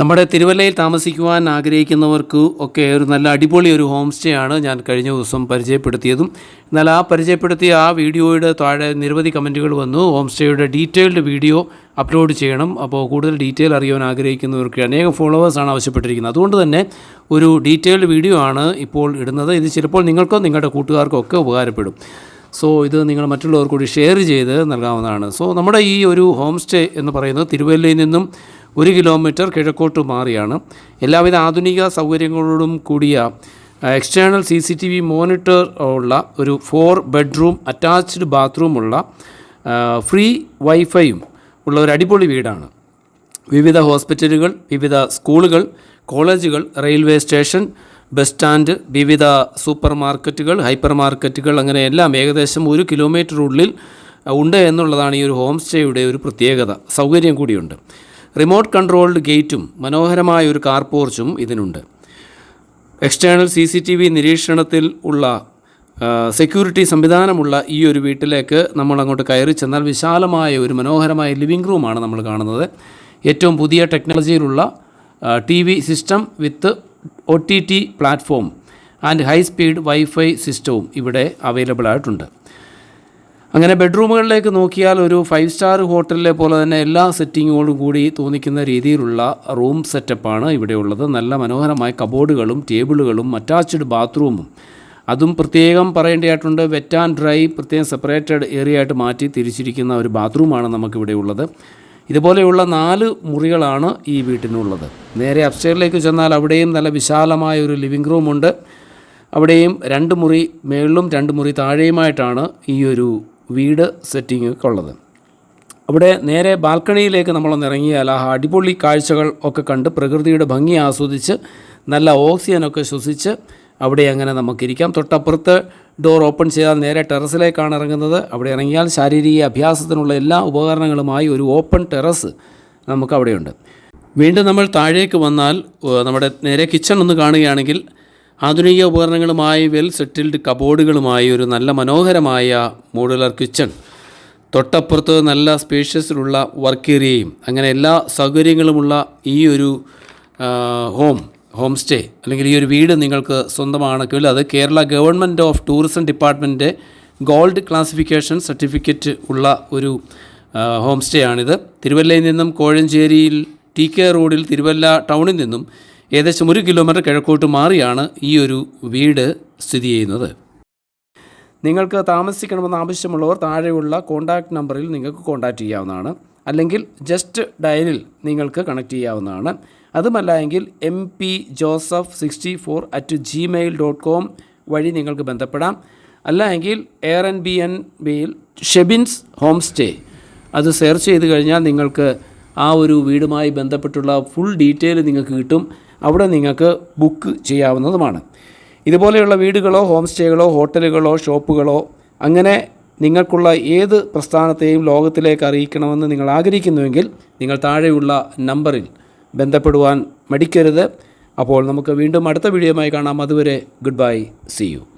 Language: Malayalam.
നമ്മുടെ തിരുവല്ലയിൽ താമസിക്കുവാൻ ആഗ്രഹിക്കുന്നവർക്ക് ഒക്കെ ഒരു നല്ല അടിപൊളി ഒരു ഹോം സ്റ്റേ ആണ് ഞാൻ കഴിഞ്ഞ ദിവസം പരിചയപ്പെടുത്തിയതും. എന്നാൽ ആ പരിചയപ്പെടുത്തിയ ആ വീഡിയോയുടെ താഴെ നിരവധി കമന്റുകൾ വന്നു. ഹോം സ്റ്റേയുടെ ഡീറ്റെയിൽഡ് വീഡിയോ അപ്ലോഡ് ചെയ്യണം. അപ്പോൾ കൂടുതൽ ഡീറ്റെയിൽ അറിയാൻ ആഗ്രഹിക്കുന്നവർക്ക് അനേകം ഫോളോവേഴ്സാണ് ആവശ്യപ്പെട്ടിരിക്കുന്നത്. അതുകൊണ്ട് തന്നെ ഒരു ഡീറ്റെയിൽഡ് വീഡിയോ ആണ് ഇപ്പോൾ ഇടുന്നത്. ഇത് ചിലപ്പോൾ നിങ്ങൾക്കോ നിങ്ങളുടെ കൂട്ടുകാർക്കോ ഒക്കെ ഉപകാരപ്പെടും. സോ ഇത് നിങ്ങൾ മറ്റുള്ളവർക്കൂടി ഷെയർ ചെയ്ത് നൽകാവുന്നതാണ്. സോ നമ്മുടെ ഈ ഒരു ഹോം സ്റ്റേ എന്ന് പറയുന്നത് തിരുവല്ലയിൽ നിന്നും ഒരു കിലോമീറ്റർ കിഴക്കോട്ട് മാറിയാണ്. എല്ലാവിധ ആധുനിക സൗകര്യങ്ങളോടും കൂടിയ external C C T V monitor ഉള്ള ഒരു ഫോർ ബെഡ്റൂം അറ്റാച്ച്ഡ് ബാത്റൂമുള്ള ഫ്രീ വൈഫൈയും ഉള്ള ഒരു അടിപൊളി വീടാണ്. വിവിധ ഹോസ്പിറ്റലുകൾ വിവിധ സ്കൂളുകൾ കോളേജുകൾ റെയിൽവേ സ്റ്റേഷൻ ബസ് സ്റ്റാൻഡ് വിവിധ സൂപ്പർ മാർക്കറ്റുകൾ ഹൈപ്പർ മാർക്കറ്റുകൾ അങ്ങനെ എല്ലാം ഏകദേശം ഒരു കിലോമീറ്റർ ഉള്ളിൽ ഉണ്ട് എന്നുള്ളതാണ് ഈ ഒരു ഹോം സ്റ്റേയുടെ ഒരു പ്രത്യേകത. സൗകര്യം കൂടിയുണ്ട്. റിമോട്ട് കൺട്രോൾഡ് ഗേറ്റും മനോഹരമായ ഒരു കാർ പോർച്ചും ഇതിനുണ്ട്. External C C T V നിരീക്ഷണത്തിൽ ഉള്ള സെക്യൂരിറ്റി സംവിധാനമുള്ള ഈ ഒരു വീട്ടിലേക്ക് നമ്മൾ അങ്ങോട്ട് കയറി ചെന്നാൽ വിശാലമായ ഒരു മനോഹരമായ ലിവിംഗ് റൂമാണ് നമ്മൾ കാണുന്നത്. ഏറ്റവും പുതിയ ടെക്നോളജിയിലുള്ള T V system with O T T platform and high speed wifi സിസ്റ്റവും ഇവിടെ അവൈലബിൾ ആയിട്ടുണ്ട്. അങ്ങനെ ബെഡ്റൂമുകളിലേക്ക് നോക്കിയാൽ ഒരു ഫൈവ് സ്റ്റാർ ഹോട്ടലിലെ പോലെ തന്നെ എല്ലാ സെറ്റിങ്ങോടും കൂടി തോന്നിക്കുന്ന രീതിയിലുള്ള റൂം സെറ്റപ്പാണ് ഇവിടെയുള്ളത്. നല്ല മനോഹരമായ കബോർഡുകളും ടേബിളുകളും അറ്റാച്ച്ഡ് ബാത്റൂമും. അതും പ്രത്യേകം പറയേണ്ടതായിട്ടുണ്ട്. വെറ്റ് ആൻഡ് ഡ്രൈ പ്രത്യേകം സെപ്പറേറ്റഡ് ഏരിയ ആയിട്ട് മാറ്റി തിരിച്ചിരിക്കുന്ന ഒരു ബാത്റൂമാണ് നമുക്കിവിടെ ഉള്ളത് ഇതുപോലെയുള്ള നാല് മുറികളാണ് ഈ വീട്ടിനുള്ളത്. നേരെ അപ്സ്റ്റേറിലേക്ക് ചെന്നാൽ അവിടെയും നല്ല വിശാലമായ ഒരു ലിവിംഗ് റൂമുണ്ട് അവിടെയും രണ്ട് മുറി മേളിലും രണ്ട് മുറി താഴെയുമായിട്ടാണ് ഈ ഒരു വീട് സെറ്റിംഗ് ഒക്കെ ഉള്ളത്. അവിടെ നേരെ ബാൽക്കണിയിലേക്ക് നമ്മളൊന്ന് ഇറങ്ങിയാൽ ആ അടിപൊളി കാഴ്ചകൾ ഒക്കെ കണ്ട് പ്രകൃതിയുടെ ഭംഗി ആസ്വദിച്ച് നല്ല ഓക്സിജനൊക്കെ ശ്വസിച്ച് അവിടെ അങ്ങനെ നമുക്കിരിക്കാം. തൊട്ടപ്പുറത്ത് ഡോർ ഓപ്പൺ ചെയ്താൽ നേരെ ടെറസിലേക്കാണ് ഇറങ്ങുന്നത്. അവിടെ ഇറങ്ങിയാൽ ശാരീരിക അഭ്യാസത്തിനുള്ള എല്ലാ ഉപകരണങ്ങളുമായി ഒരു ഓപ്പൺ ടെറസ് നമുക്ക് അവിടെയുണ്ട് വീണ്ടും നമ്മൾ താഴേക്ക് വന്നാൽ നമ്മുടെ നേരെ കിച്ചൺ ഒന്ന് കാണുകയാണെങ്കിൽ ആധുനിക ഉപകരണങ്ങളുമായി വെൽ സെറ്റിൽഡ് കബോർഡുകളുമായി ഒരു നല്ല മനോഹരമായ മോഡുലർ കിച്ചൺ. തൊട്ടപ്പുറത്ത് നല്ല സ്പേഷ്യസിലുള്ള വർക്ക് ഏരിയയും അങ്ങനെ എല്ലാ സൗകര്യങ്ങളുമുള്ള ഈ ഒരു ഹോം ഹോം സ്റ്റേ അല്ലെങ്കിൽ ഈ ഒരു വീട് നിങ്ങൾക്ക് സ്വന്തമാണെങ്കിൽ അത് Kerala government of tourism department gold classification certificate ഉള്ള ഒരു ഹോം സ്റ്റേ ആണിത്. തിരുവല്ലയിൽ നിന്നും കോഴഞ്ചേരിയിൽ ടി കെ റോഡിൽ തിരുവല്ല ടൗണിൽ നിന്നും ഏകദേശം ഒരു കിലോമീറ്റർ കിഴക്കോട്ട് മാറിയാണ് ഈ ഒരു വീട് സ്ഥിതി ചെയ്യുന്നത്. നിങ്ങൾക്ക് താമസിക്കണമെന്ന് ആവശ്യമുള്ളവർ താഴെയുള്ള കോൺടാക്റ്റ് നമ്പറിൽ നിങ്ങൾക്ക് കോൺടാക്റ്റ് ചെയ്യാവുന്നതാണ്. അല്ലെങ്കിൽ ജസ്റ്റ് ഡയലിൽ നിങ്ങൾക്ക് കണക്ട് ചെയ്യാവുന്നതാണ്. അതുമല്ല എങ്കിൽ M P Joseph sixty four at Gmail dot com വഴി നിങ്ങൾക്ക് ബന്ധപ്പെടാം. അല്ല എങ്കിൽ എയർ എൻ ബി എൻ ബിയിൽ ഷെബിൻസ് ഹോം സ്റ്റേ. അത് സെർച്ച് ചെയ്ത് കഴിഞ്ഞാൽ നിങ്ങൾക്ക് ആ ഒരു വീടുമായി ബന്ധപ്പെട്ടുള്ള ഫുൾ ഡീറ്റെയിൽ നിങ്ങൾക്ക് കിട്ടും. അവിടെ നിങ്ങൾക്ക് ബുക്ക് ചെയ്യാവുന്നതുമാണ്. ഇതുപോലെയുള്ള വീടുകളോ ഹോം സ്റ്റേകളോ ഹോട്ടലുകളോ ഷോപ്പുകളോ അങ്ങനെ നിങ്ങൾക്കുള്ള ഏത് പ്രസ്ഥാനത്തെയും ലോകത്തിലേക്ക് അറിയിക്കണമെന്ന് നിങ്ങൾ ആഗ്രഹിക്കുന്നുവെങ്കിൽ നിങ്ങൾ താഴെയുള്ള നമ്പറിൽ ബന്ധപ്പെടുവാൻ മടിക്കരുത്. അപ്പോൾ നമുക്ക് വീണ്ടും അടുത്ത വീഡിയോയുമായി കാണാം. അതുവരെ ഗുഡ് ബൈ സി യു